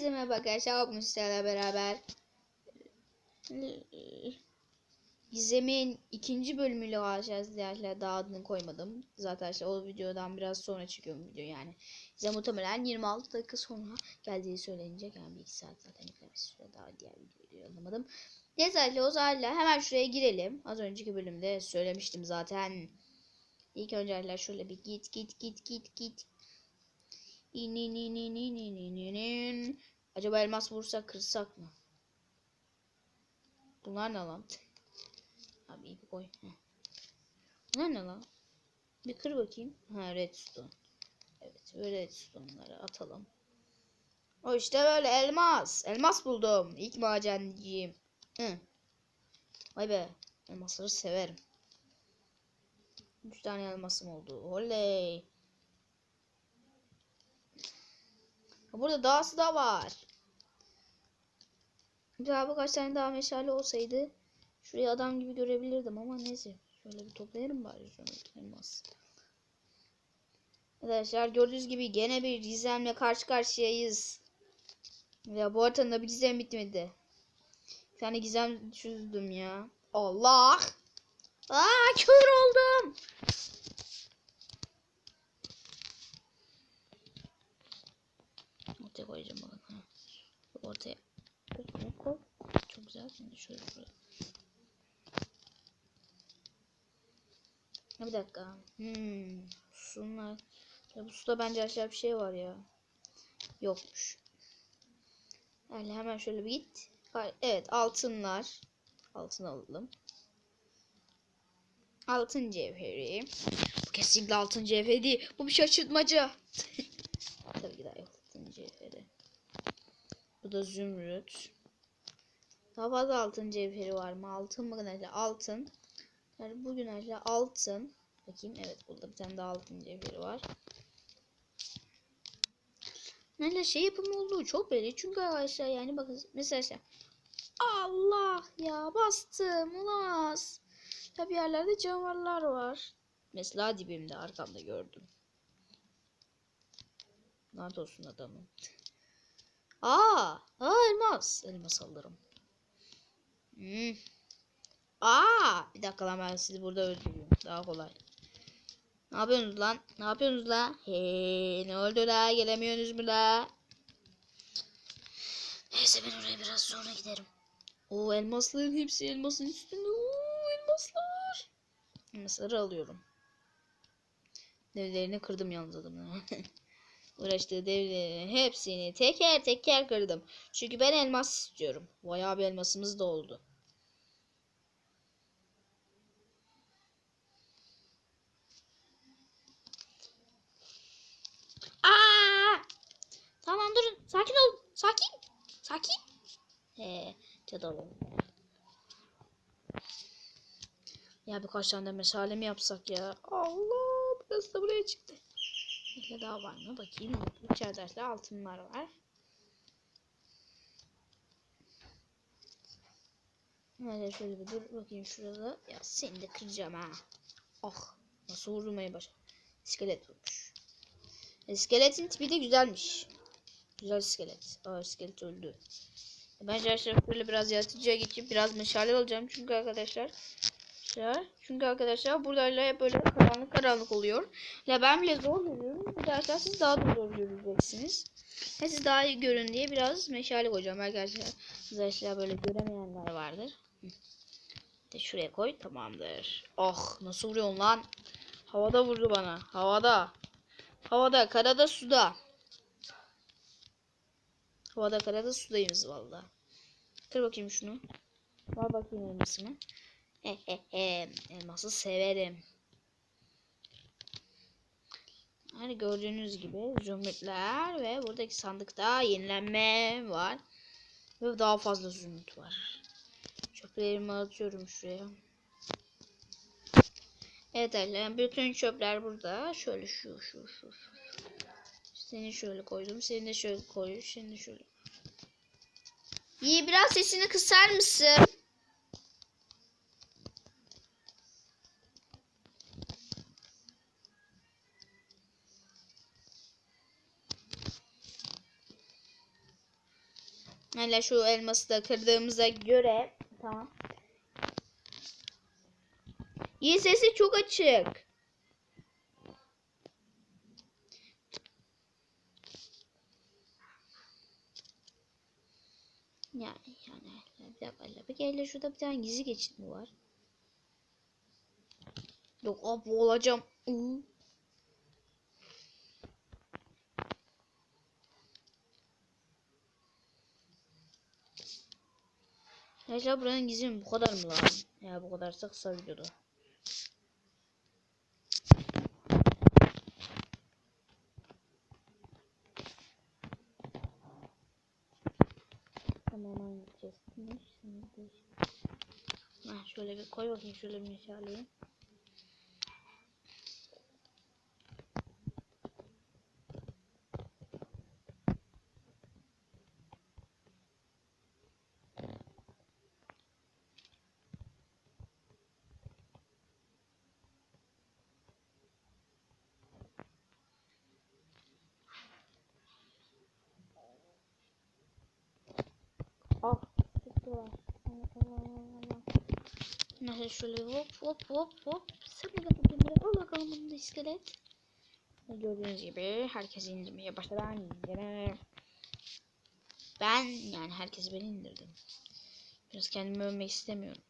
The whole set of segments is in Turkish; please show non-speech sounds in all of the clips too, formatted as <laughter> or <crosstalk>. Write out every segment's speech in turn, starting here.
Herkese merhaba arkadaşlar. Bugün sizlerle beraber Gizem'in ikinci bölümüyle uğraşacağız. Diğerler daha adını koymadım. Zaten işte o videodan biraz sonra çıkıyorum video yani. Size muhtemelen 26 dakika sonra geldiği söylenecek. Yani bir iki saat zaten yüklemesi süre daha diğer videoyu anlamadım. Neyse o zaman hemen şuraya girelim. Az önceki bölümde söylemiştim zaten. İlk önce şöyle bir git git git git git. İn in in in Acaba elmas vursak kırsak mı? Bunlar ne lan? Abi ipi koy. Bunlar ne lan? Bir kır bakayım. Ha redstone. Evet redstone'ları atalım. O işte böyle elmas. Elmas buldum. İlk macenciyim. Hı. Vay be. Elmasları severim. 3 tane elmasım oldu. Oley. Burada dağısı da var. Daha birkaç tane daha meşale olsaydı şuraya adam gibi görebilirdim ama neyse. Şöyle bir toplayalım bari şunu elmas. Arkadaşlar gördüğünüz gibi gene bir gizemle karşı karşıyayız. Ya bu haritanın bir gizem bitmedi. Bir tane gizem çözdüm ya. Allah! Aa kör oldum. Ortaya koyacağım bakın. Ha. Ortaya. Koy. Çok güzel. Şimdi şöyle. Ha, bir dakika. Hmm. Sunlar. Ya bu suda bence aşağı bir şey var ya. Yokmuş. Yani hemen şöyle bir git. Evet altınlar. Altın alalım. Altın cevheri. Bu kesinlikle altın cevheri değil. Bu bir şaşırtmaca. <laughs> Tabii ki daha yok altın cevheri. Bu da zümrüt. Daha fazla altın cevheri var mı? Altın mı arkadaşlar? Altın. Yani bugün arkadaşlar altın. Bakayım evet burada bir tane daha altın cevheri var. Nerede şey yapımı olduğu çok belli. Çünkü arkadaşlar yani bakın mesela şey. Allah ya bastım olamaz. Tabi yerlerde canavarlar var. Mesela dibimde arkamda gördüm. Lanet olsun adamım. Aa, aa elmas. Elmas alırım. Hmm. Aa, bir dakika lan ben sizi burada öldürüyorum. Daha kolay. Ne yapıyorsunuz lan? Ne yapıyorsunuz la? He, ne oldu la? Gelemiyorsunuz mu la? Neyse ben oraya biraz sonra giderim. O elmasların hepsi elmasın üstünde. Oo, elmaslar. Elmasları alıyorum. Devlerini kırdım yalnız adamı. <laughs> Uğraştığı devlerin hepsini teker teker kırdım. Çünkü ben elmas istiyorum. Bayağı bir elmasımız da oldu. Aa! Tamam durun. Sakin ol. Sakin. Sakin. He, cadı Ya birkaç tane meşale mi yapsak ya? Allah burası da buraya çıktı. Ne daha var mı? Bakayım. İçeride de altınlar var. Hadi şöyle bir dur bakayım şurada. Ya seni de kıracağım ha. Ah nasıl vurmayı başar. İskelet vurmuş. İskeletin tipi de güzelmiş. Güzel iskelet. Aa iskelet öldü. Bence arkadaşlar böyle biraz yaratıcıya geçip biraz meşale alacağım. Çünkü arkadaşlar çünkü arkadaşlar burada hep böyle karanlık karanlık oluyor. Ya ben bile zor görüyorum. Da siz daha da zor göreceksiniz. Ve siz daha iyi görün diye biraz meşale koyacağım arkadaşlar. Arkadaşlar böyle göremeyenler vardır. De şuraya koy tamamdır. Oh nasıl vuruyorsun lan? Havada vurdu bana. Havada. Havada, karada, suda. Havada, karada, sudayız valla. Kır bakayım şunu. Var bakayım elmasını. <laughs> Elması severim. Hani gördüğünüz gibi zümrütler ve buradaki sandıkta yenilenme var. Ve daha fazla zümrüt var. Çöplerimi atıyorum şuraya. Evet arkadaşlar bütün çöpler burada. Şöyle şu şu şu. Seni şöyle koydum. Seni de şöyle koy. Şimdi şöyle. İyi biraz sesini kısar mısın? Hala şu elması da kırdığımıza göre tamam. İyi sesi çok açık. Yani yani bir dakika bir hele şurada bir tane gizli geçit mi var? Yok abi olacağım. Iı. Acaba buranın gizli mi? Bu kadar mı lan? Ya bu kadar kısa videoda. Tamam aynı chestmiş. Şimdi. Ha, şöyle bir koy bakayım şöyle bir meşaleyi. Ah, Allah. Neyse şöyle hop hop hop hop. Sen de bakayım buraya. Al bakalım bunu iskelet. Gördüğünüz gibi herkes indirmeye başladı. Ben yani herkes beni indirdim. Biraz kendimi övmek istemiyorum.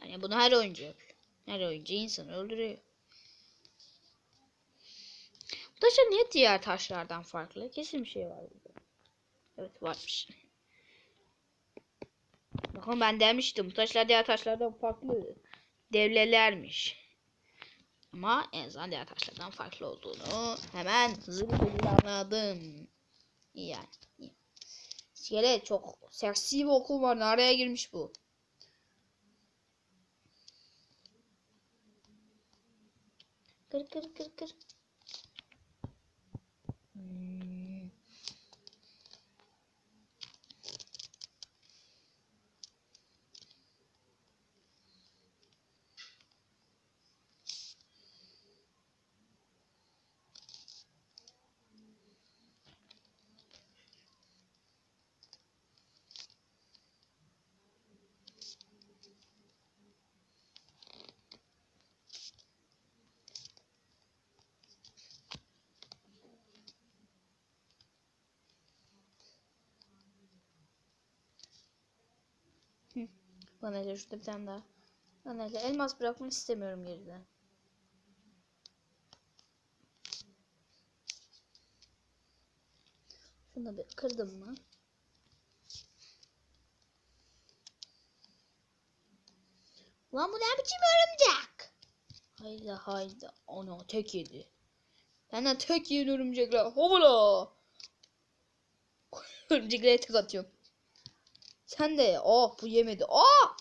Yani bunu her oyuncu yapıyor. Her oyuncu insanı öldürüyor. Bu taşlar niye diğer taşlardan farklı? Kesin bir şey var burada. Evet varmış. Bakın ben demiştim. Bu taşlar diğer taşlardan farklı. Devlelermiş. Ama en azından diğer taşlardan farklı olduğunu hemen hızlı bir şekilde anladım. Yani. iyi. Çok seksi bir okul var. Nereye girmiş bu? Kır kır kır kır. Bana hele şurada bir tane daha. Hele elmas bırakmak istemiyorum geride. Şunu bir kırdım mı? Lan bu ne biçim örümcek? Hayda hayda. Ana tek yedi. Benden tek yedi örümcekler. Hovala. Örümceklere tek atıyorum. Sen de oh bu yemedi. Aa!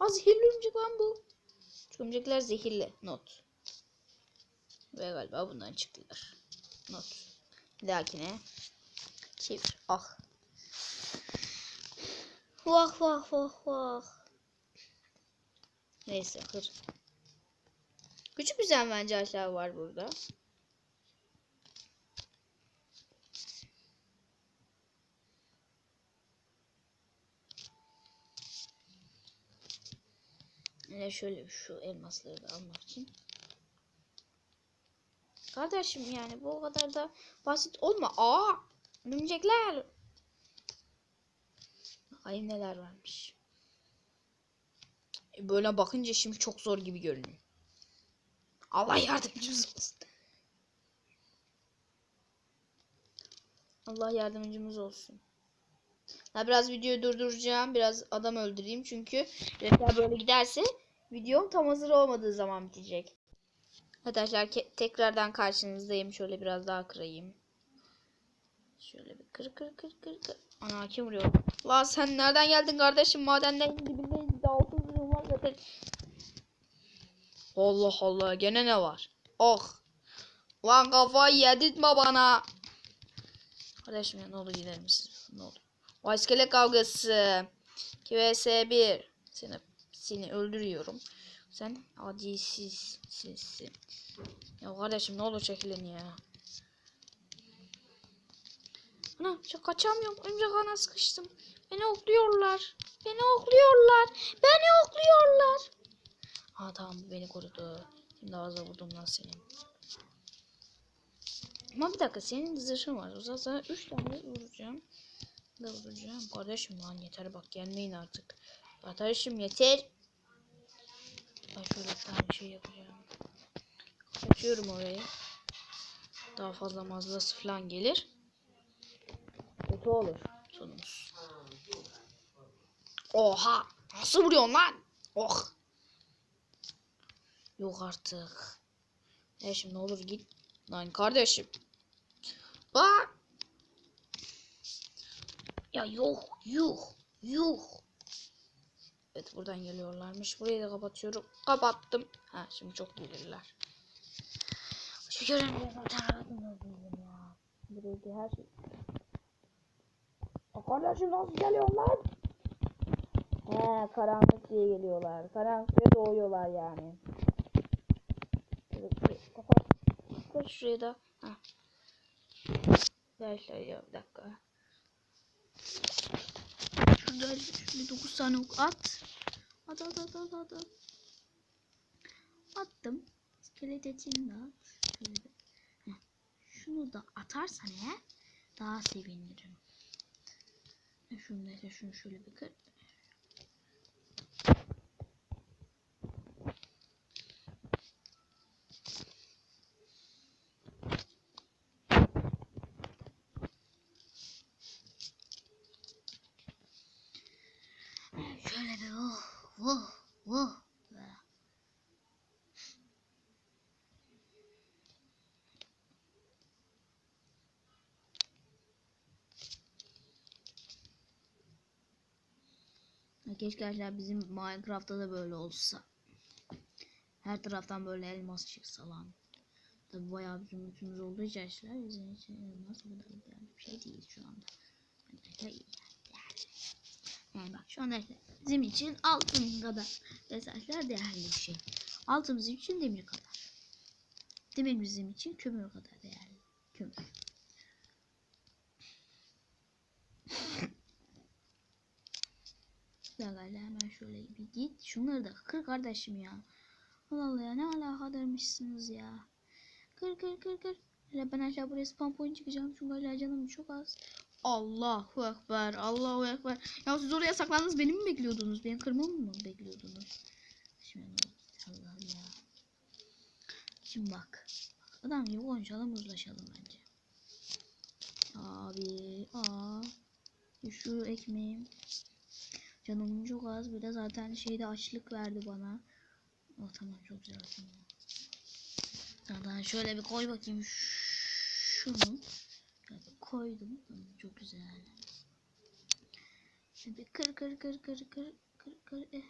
Aa zehirli örümcek lan bu. Şu örümcekler zehirli. Not. Ve galiba bundan çıktılar. Not. Bir dahakine çevir. Ah. Vah vah vah vah. Neyse kır. Küçük bir bence aşağı var burada. Yine şöyle şu elmasları da almak için. Kardeşim yani bu kadar da basit olma. Aa! Örümcekler. Bakayım neler varmış. E, Böyle bakınca şimdi çok zor gibi görünüyor. Allah yardımcımız olsun. Allah yardımcımız olsun. Ya biraz videoyu durduracağım. Biraz adam öldüreyim. Çünkü reklam böyle giderse videom tam hazır olmadığı zaman bitecek. Arkadaşlar tekrardan karşınızdayım. Şöyle biraz daha kırayım. Şöyle bir kır kır kır kır kır. Ana kim vuruyor? La sen nereden geldin kardeşim? Madenden dibindeyiz. Daha 30 milyon var zaten. Allah Allah gene ne var? Oh. Lan kafayı yedirtme bana. Kardeşim ya ne olur gider misiniz? Ne olur. O iskelet kavgası. 2 vs 1. Seni, seni öldürüyorum. Sen adilsizsin. Ya kardeşim ne olur çekilin ya. Ana kaçamıyorum. Örümcek ağına sıkıştım. Beni okluyorlar. Beni okluyorlar. Beni okluyorlar. Ha tamam beni korudu. Şimdi ağza vurdum lan senin. Ama bir dakika senin zırhın var. O zaman sana 3 tane vuracağım. Da vuracağım. Kardeşim lan yeter bak gelmeyin artık. Kardeşim yeter. Ben şöyle bir şey yapacağım. Açıyorum orayı. Daha fazla mazlası falan gelir. Kötü olur sonumuz. Oha! Nasıl vuruyorsun lan? Oh! Yok artık. Kardeşim ne olur git. Lan kardeşim. Bak. Ya yok yok yok. Evet buradan geliyorlarmış. Burayı da kapatıyorum. Kapattım. Ha şimdi çok gelirler. Şu zaten. ya. Buraya her şey. Kardeşim nasıl geliyorlar? He karanlık diye geliyorlar. Karanlıkta doğuyorlar yani. Kapat. Şurayı da. Ha. Ver şöyle bir dakika. Şurada şöyle 9 tane ok at. At at at at at. at. Attım. İskelet etini de at. Şöyle. Heh. Şunu da atarsan eğer daha sevinirim. Şunu da şunu şöyle bir kır. Şöyle bir oh oh oh. Keşke arkadaşlar bizim Minecraft'ta da böyle olsa. Her taraftan böyle elmas çıksa lan. Tabi bayağı bir zümrütümüz olduğu için arkadaşlar bizim için elmas bu kadar değerli bir şey değil şu anda. Yani, yani bak şu anda bizim için altın kadar arkadaşlar değerli bir şey. Altın bizim için demir kadar. Demir bizim için kömür kadar değerli. Kömür. Galiba hemen şöyle bir git. Şunları da kır kardeşim ya. Allah Allah ya ne alakadarmışsınız ya. Kır kır kır kır. Hele ben aşağı buraya spam point çıkacağım. Çünkü hala canım çok az. Allahu Ekber. Allahu Ekber. Ya siz oraya saklandınız beni mi bekliyordunuz? Benim kırmamı mı bekliyordunuz? Şimdi? Allah ya. Şimdi bak. Adam gibi konuşalım uzlaşalım bence. Abi. Aa. Şu ekmeğim. Canım çok az. Bir de zaten şeyde açlık verdi bana. Oh tamam çok güzel. Zaten şöyle bir koy bakayım. Şunu. Koydum. Çok güzel. Şimdi kır kır kır kır kır kır kır. Eh.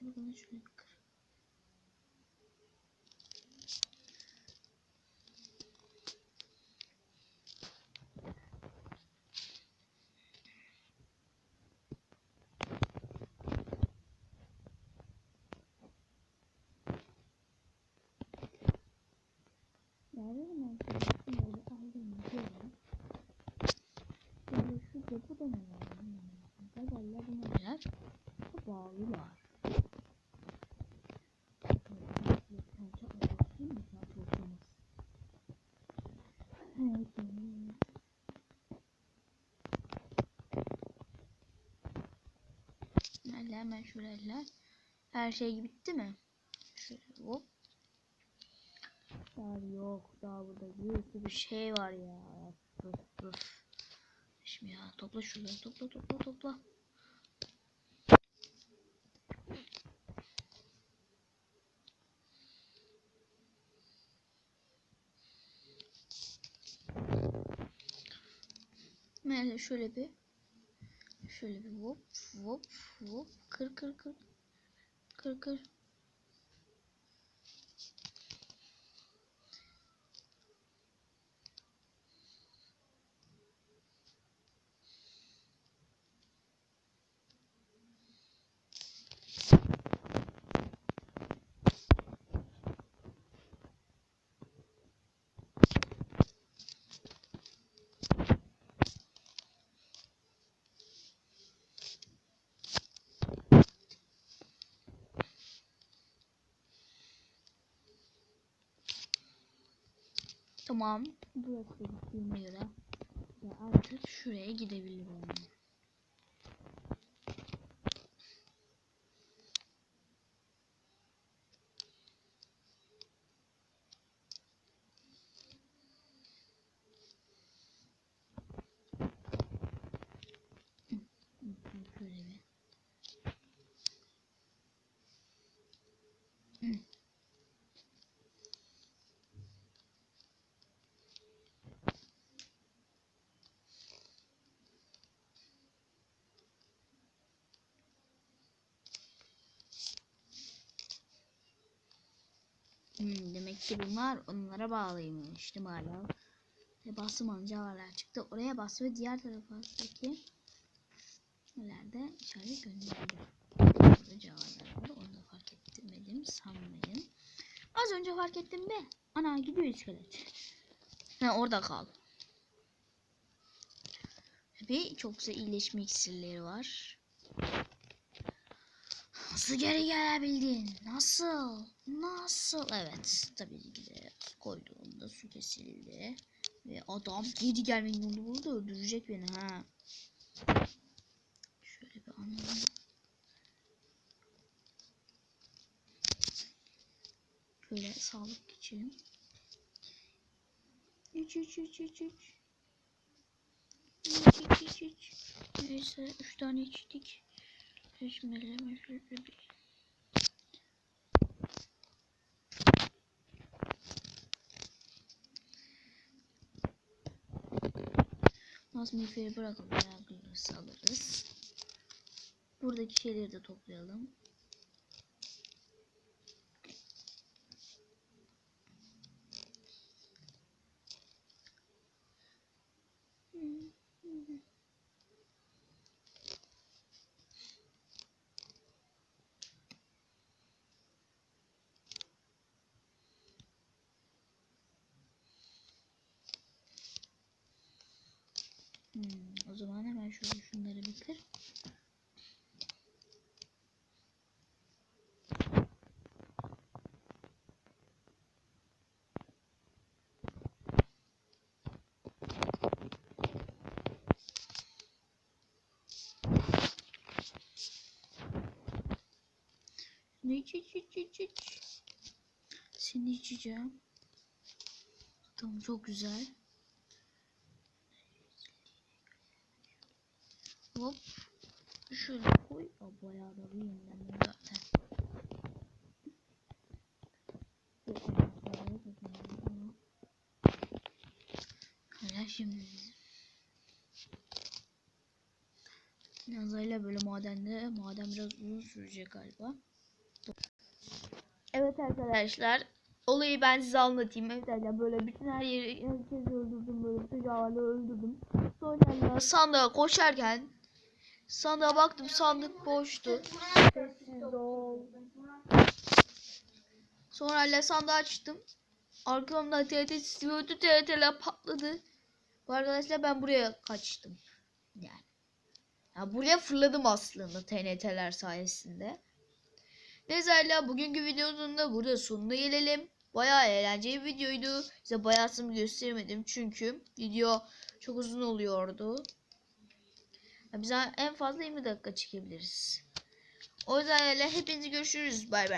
Bunu şöyle bir kır. Nerede mi? Şunları aldım. Böyle. Gazeller buna yer. Bağlılar. Hemen şöyle eller. Her şey bitti mi? Şöyle hop. Daha yok. Daha burada bir sürü şey var ya. Öf, öf. Şimdi ya topla şunları topla topla topla. Merle şöyle bir şöyle bir hop hop hop kır kır kır kır kır Tamam. Burası da bittiğine göre. Ve artık şuraya gidebilirim. Hı, hı, Şöyle bir. Hı. Hmm, demek ki bunlar onlara bağlıymış değil mi hala? Ve bastım cevherler çıktı. Oraya bas ve diğer taraftaki nelerde içeri gönderildi. Burada cevherler var. Onu da fark ettirmedim sanmayın. Az önce fark ettim be. Ana gidiyor iskelet. Ha orada kal. Ve çok güzel iyileşme iksirleri var. Nasıl geri gelebildin? Nasıl? Nasıl? Evet. Tabii ki de koyduğumda su kesildi. Ve adam geri gelmenin yolunu buldu. Öldürecek beni ha. Şöyle bir anlayalım. Şöyle sağlık geçelim. 3 3 3 3 3 3 3 3 3 Neyse 3 tane içtik. Bismillahirrahmanirrahim. Nazmiferi bırakalım. Ayaklarımızı alırız. Buradaki şeyleri de toplayalım. Hmm, o zaman hemen şöyle şunları bitir. Ne iç iç iç iç iç. Seni içeceğim. Tamam çok güzel. Hop. Şöyle koy. Bayağı da bir yenilendim zaten. Hala şimdi. Nazayla böyle madende, maden biraz uzun sürecek galiba. Evet arkadaşlar. Olayı ben size anlatayım. Evet arkadaşlar böyle bütün her yeri herkesi öldürdüm. Böyle bütün canavarları öldürdüm. Sonra sandığa koşarken sandığa baktım sandık boştu. Sonra hala sandığı açtım. Arkamda TRT istiyordu. TRT'ler patladı. Bu arkadaşlar ben buraya kaçtım. Yani. Ya buraya fırladım aslında TNT'ler sayesinde. Neyse hala bugünkü videonun da burada sonuna gelelim. Bayağı eğlenceli bir videoydu. Size bayağısını gösteremedim çünkü video çok uzun oluyordu. Biz en fazla 20 dakika çekebiliriz. O yüzden hepinizi görüşürüz. Bay bay.